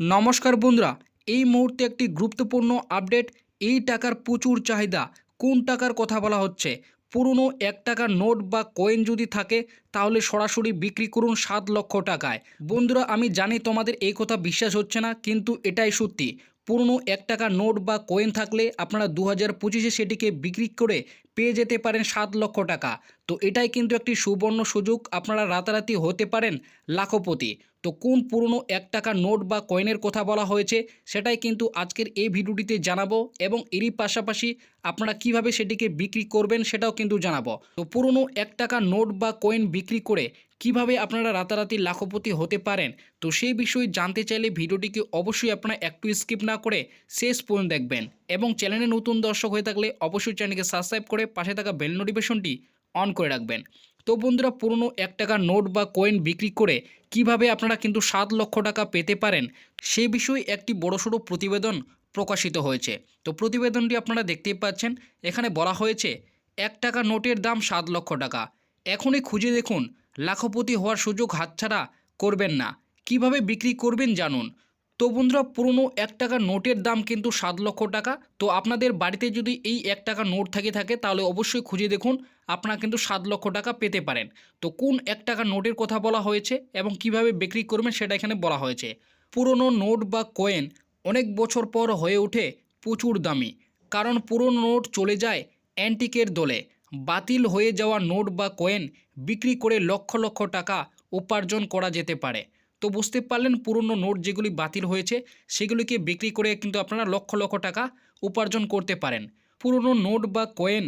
নমস্কার বন্ধুরা, এই মুহূর্তে একটি গুরুত্বপূর্ণ আপডেট, এই টাকার প্রচুর চাহিদা, কোন টাকার কথা বলা হচ্ছে? পুরনো এক টাকার নোট বা কয়েন যদি থাকে, তাহলে সরাসরি বিক্রি করুন সাত লক্ষ টাকায়। বন্ধুরা, আমি জানি তোমাদের এই কথা বিশ্বাস হচ্ছে না, কিন্তু এটাই সত্যি। পুরনো এক টাকার নোট বা কয়েন থাকলে আপনারা দু হাজার পঁচিশে সেটিকে বিক্রি করে পেয়ে যেতে পারেন সাত লক্ষ টাকা। তো এটাই কিন্তু একটি সুবর্ণ সুযোগ। আপনারা রাতারাতি হতে পারেন লাখপতি। তো কোন পুরনো এক টাকা নোট বা কয়েনের কথা বলা হয়েছে, সেটাই কিন্তু আজকের এই ভিডিওটিতে জানাব এবং এরই পাশাপাশি আপনারা কীভাবে সেটিকে বিক্রি করবেন সেটাও কিন্তু জানাব। তো পুরনো এক টাকা নোট বা কয়েন বিক্রি করে কীভাবে আপনারা রাতারাতি লাখপতি হতে পারেন, তো সেই বিষয়ে জানতে চাইলে ভিডিওটিকে অবশ্যই আপনারা একটু স্কিপ না করে শেষ পর্যন্ত দেখবেন। এবং চ্যানেলে নতুন দর্শক হয়ে থাকলে অবশ্যই চ্যানেলকে সাবস্ক্রাইব করে পাশে থাকা বেল নোটিফিকেশনটি অন করে রাখবেন। তো বন্ধুরা, পুরনো এক টাকার নোট বা কয়েন বিক্রি করে কীভাবে আপনারা কিন্তু সাত লক্ষ টাকা পেতে পারেন সেই বিষয়ে একটি বড়সড় প্রতিবেদন প্রকাশিত হয়েছে। তো প্রতিবেদনটি আপনারা দেখতেই পাচ্ছেন, এখানে বলা হয়েছে, এক টাকা নোটের দাম সাত লক্ষ টাকা। এখনই খুঁজে দেখুন, লাখপতি হওয়ার সুযোগ হাতছাড়া করবেন না। কীভাবে বিক্রি করবেন জানুন। তো বন্ধুরা, পুরনো এক টাকার নোটের দাম কিন্তু সাত লক্ষ টাকা। তো আপনাদের বাড়িতে যদি এই এক টাকা নোট থাকে থাকে, তাহলে অবশ্যই খুঁজে দেখুন, আপনারা কিন্তু সাত লক্ষ টাকা পেতে পারেন। তো কোন এক টাকা নোটের কথা বলা হয়েছে এবং কীভাবে বিক্রি করবেন সেটা এখানে বলা হয়েছে। পুরনো নোট বা কয়েন অনেক বছর পর হয়ে ওঠে প্রচুর দামি, কারণ পুরনো নোট চলে যায় অ্যান্টিকের দলে। বাতিল হয়ে যাওয়া নোট বা কয়েন বিক্রি করে লক্ষ লক্ষ টাকা উপার্জন করা যেতে পারে। তো বুঝতে পারলেন পুরনো নোট যেগুলি বাতিল হয়েছে, সেগুলিকে বিক্রি করে কিন্তু আপনারা লক্ষ লক্ষ টাকা উপার্জন করতে পারেন। পুরনো নোট বা কয়েন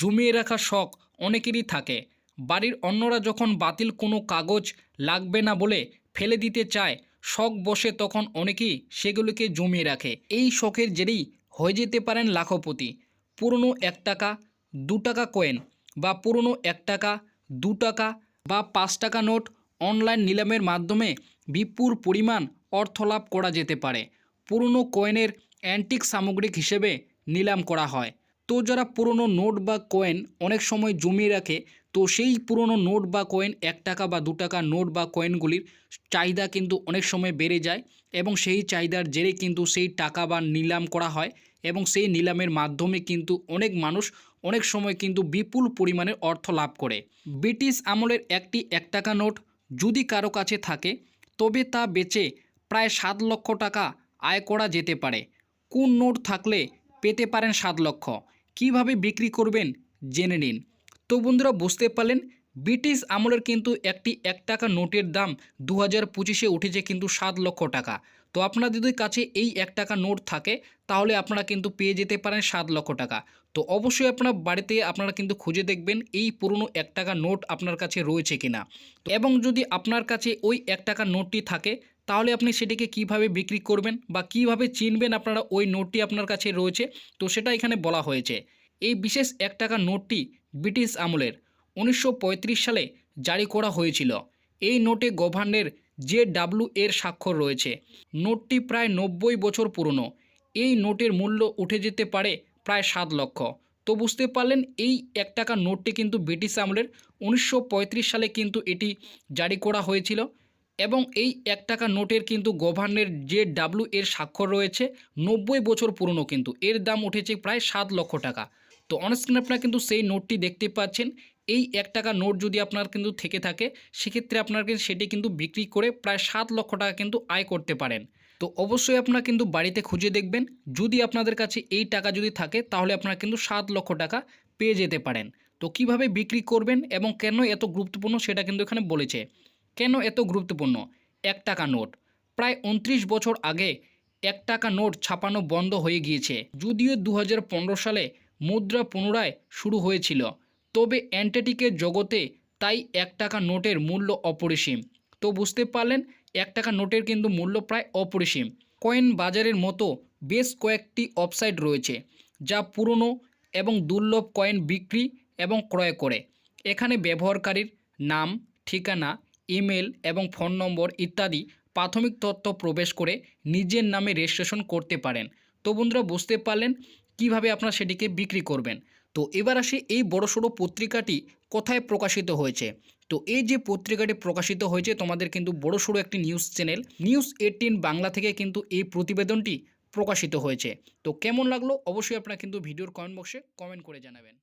জমিয়ে রাখা শখ অনেকেরই থাকে। বাড়ির অন্যরা যখন বাতিল কোনো কাগজ লাগবে না বলে ফেলে দিতে চায়, শখ বসে তখন অনেকেই সেগুলিকে জমিয়ে রাখে। এই শখের জেরেই হয়ে যেতে পারেন লাখপতি। পুরনো এক টাকা, দু টাকা কয়েন বা পুরনো এক টাকা, দু টাকা বা পাঁচ টাকা নোট অনলাইন নিলামের মাধ্যমে বিপুল পরিমাণ অর্থ লাভ করা যেতে পারে। পুরনো কয়েনের অ্যান্টিক সামগ্রিক হিসেবে নিলাম করা হয়। তো যারা পুরনো নোট বা কয়েন অনেক সময় জমিয়ে রাখে, তো সেই পুরনো নোট বা কয়েন এক টাকা বা দু টাকা নোট বা কয়েনগুলির চাহিদা কিন্তু অনেক সময় বেড়ে যায় এবং সেই চাহিদার জেরে কিন্তু সেই টাকা বা নিলাম করা হয় এবং সেই নিলামের মাধ্যমে কিন্তু অনেক মানুষ অনেক সময় কিন্তু বিপুল পরিমাণের অর্থ লাভ করে। ব্রিটিশ আমলের একটি এক টাকা নোট যদি কারও কাছে থাকে তবে তা বেচে প্রায় সাত লক্ষ টাকা আয় করা যেতে পারে। কোন নোট থাকলে পেতে পারেন সাত লক্ষ। কীভাবে বিক্রি করবেন জেনে নিন। তো বন্ধুরা, বুঝতে পারলেন, ব্রিটিশ আমলের কিন্তু একটি এক টাকা নোটের দাম দু হাজার পঁচিশে উঠেছে কিন্তু সাত লক্ষ টাকা। তো আপনার যদি কাছে এই এক টাকা নোট থাকে, তাহলে আপনারা কিন্তু পেয়ে যেতে পারেন সাত লক্ষ টাকা। তো অবশ্যই আপনার বাড়িতে আপনারা কিন্তু খুঁজে দেখবেন এই পুরনো এক টাকা নোট আপনার কাছে রয়েছে কিনা। এবং যদি আপনার কাছে ওই এক টাকার নোটটি থাকে, তাহলে আপনি সেটিকে কীভাবে বিক্রি করবেন বা কীভাবে চিনবেন আপনারা ওই নোটটি আপনার কাছে রয়েছে, তো সেটা এখানে বলা হয়েছে। এই বিশেষ এক টাকার নোটটি ব্রিটিশ আমলের উনিশশো পঁয়ত্রিশ সালে জারি করা হয়েছিল। এই নোটে গভর্নর জে ডাব্লু এর স্বাক্ষর রয়েছে। নোটটি প্রায় নব্বই বছর পুরনো। এই নোটের মূল্য উঠে যেতে পারে প্রায় সাত লক্ষ। তো বুঝতে পারলেন, এই এক টাকার নোটটি কিন্তু ব্রিটিশ আমলের উনিশশো পঁয়ত্রিশ সালে কিন্তু এটি জারি করা হয়েছিল এবং এই এক টাকা নোটের কিন্তু গভর্নর যে ডাব্লু এর স্বাক্ষর রয়েছে, নব্বই বছর পুরনো কিন্তু। এর দাম উঠেছে প্রায় সাত লক্ষ টাকা। তো অনস্ক্রিনে আপনারা কিন্তু সেই নোটটি দেখতে পাচ্ছেন। এই এক টাকা নোট যদি আপনার কিন্তু থেকে থাকে, সেক্ষেত্রে আপনার কিন্তু সেটি কিন্তু বিক্রি করে প্রায় সাত লক্ষ টাকা কিন্তু আয় করতে পারেন। তো অবশ্যই আপনারা কিন্তু বাড়িতে খুঁজে দেখবেন। যদি আপনাদের কাছে এই টাকা যদি থাকে, তাহলে আপনারা কিন্তু সাত লক্ষ টাকা পেয়ে যেতে পারেন। তো কীভাবে বিক্রি করবেন এবং কেন এত গুরুত্বপূর্ণ সেটা কিন্তু এখানে বলেছে। কেন এত গুরুত্বপূর্ণ? এক টাকা নোট। প্রায় উনত্রিশ বছর আগে এক টাকা নোট ছাপানো বন্ধ হয়ে গিয়েছে। যদিও দু হাজার পনেরো সালে মুদ্রা পুনরায় শুরু হয়েছিল। তবে অ্যান্টেটিকের জগতে তাই এক টাকা নোটের মূল্য অপরিসীম। তো বুঝতে পারলেন, এক টাকা নোটের কিন্তু মূল্য প্রায় অপরিসীম। কয়েন বাজারের মতো বেশ কয়েকটি ওয়েবসাইট রয়েছে, যা পুরনো এবং দুর্লভ কয়েন বিক্রি এবং ক্রয় করে। এখানে ব্যবহারকারীর নাম, ঠিকানা, ইমেল এবং ফোন নম্বর ইত্যাদি প্রাথমিক তথ্য প্রবেশ করে নিজের নামে রেজিস্ট্রেশন করতে পারেন। তো বন্ধুরা, বুঝতে পারলেন কীভাবে আপনারা সেটিকে বিক্রি করবেন? তো এবার আসি এই বড়সড় পত্রিকাটি কোথায় প্রকাশিত হয়েছে। তো এই যে পত্রিকাটি প্রকাশিত হয়েছে, তোমাদের কিন্তু বড়সড় একটি news channel, news eighteen Bangla থেকে কিন্তু এই প্রতিবেদনটি প্রকাশিত হয়েছে। তো কেমন লাগল? অবশ্যই আপনারা কিন্তু ভিডিওর কমেন্ট বক্সে কমেন্ট করে জানাবেন।